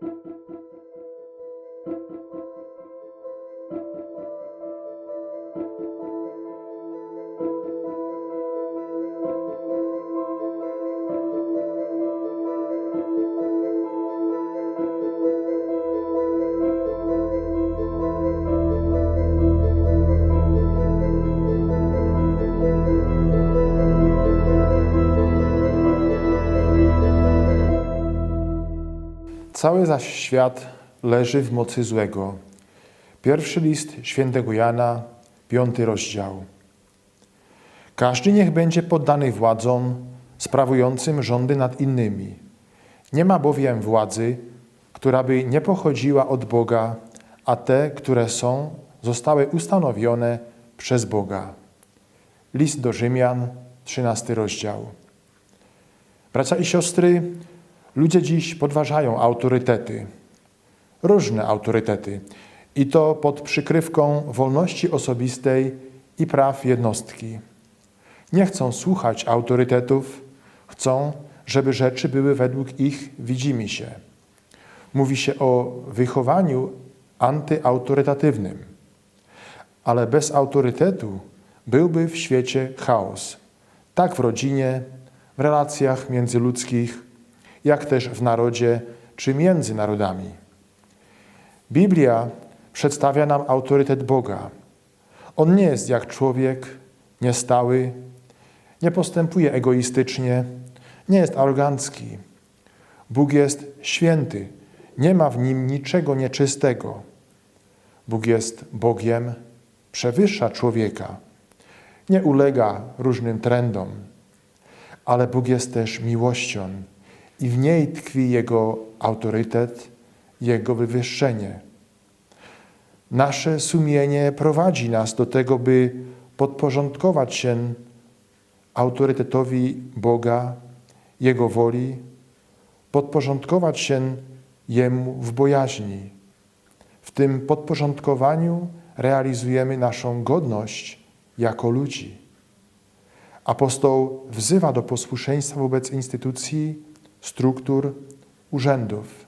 you Cały zaś świat leży w mocy złego. Pierwszy list świętego Jana, piąty rozdział. Każdy niech będzie poddany władzom sprawującym rządy nad innymi. Nie ma bowiem władzy, która by nie pochodziła od Boga, a te, które są, zostały ustanowione przez Boga. List do Rzymian, 13 rozdział. Bracia i siostry, ludzie dziś podważają autorytety, różne autorytety, i to pod przykrywką wolności osobistej i praw jednostki. Nie chcą słuchać autorytetów, chcą, żeby rzeczy były według ich widzimy się. Mówi się o wychowaniu antyautorytatywnym, ale bez autorytetu byłby w świecie chaos. Tak w rodzinie, w relacjach międzyludzkich, jak też w narodzie czy między narodami. Biblia przedstawia nam autorytet Boga. On nie jest jak człowiek, niestały, nie postępuje egoistycznie, nie jest arogancki. Bóg jest święty, nie ma w nim niczego nieczystego. Bóg jest Bogiem, przewyższa człowieka, nie ulega różnym trendom, ale Bóg jest też miłością i w niej tkwi Jego autorytet, Jego wywyższenie. Nasze sumienie prowadzi nas do tego, by podporządkować się autorytetowi Boga, Jego woli, podporządkować się Jemu w bojaźni. W tym podporządkowaniu realizujemy naszą godność jako ludzi. Apostoł wzywa do posłuszeństwa wobec instytucji, struktur, urzędów.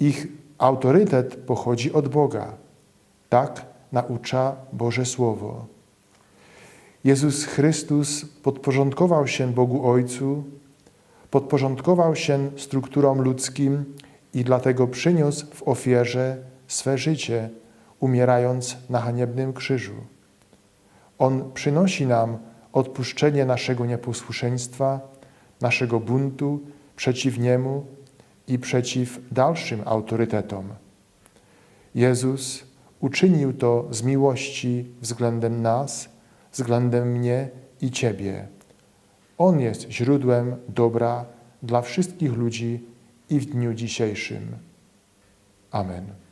Ich autorytet pochodzi od Boga. Tak naucza Boże Słowo. Jezus Chrystus podporządkował się Bogu Ojcu, podporządkował się strukturom ludzkim i dlatego przyniósł w ofierze swe życie, umierając na haniebnym krzyżu. On przynosi nam odpuszczenie naszego nieposłuszeństwa, naszego buntu przeciw Niemu i przeciw dalszym autorytetom. Jezus uczynił to z miłości względem nas, względem mnie i Ciebie. On jest źródłem dobra dla wszystkich ludzi i w dniu dzisiejszym. Amen.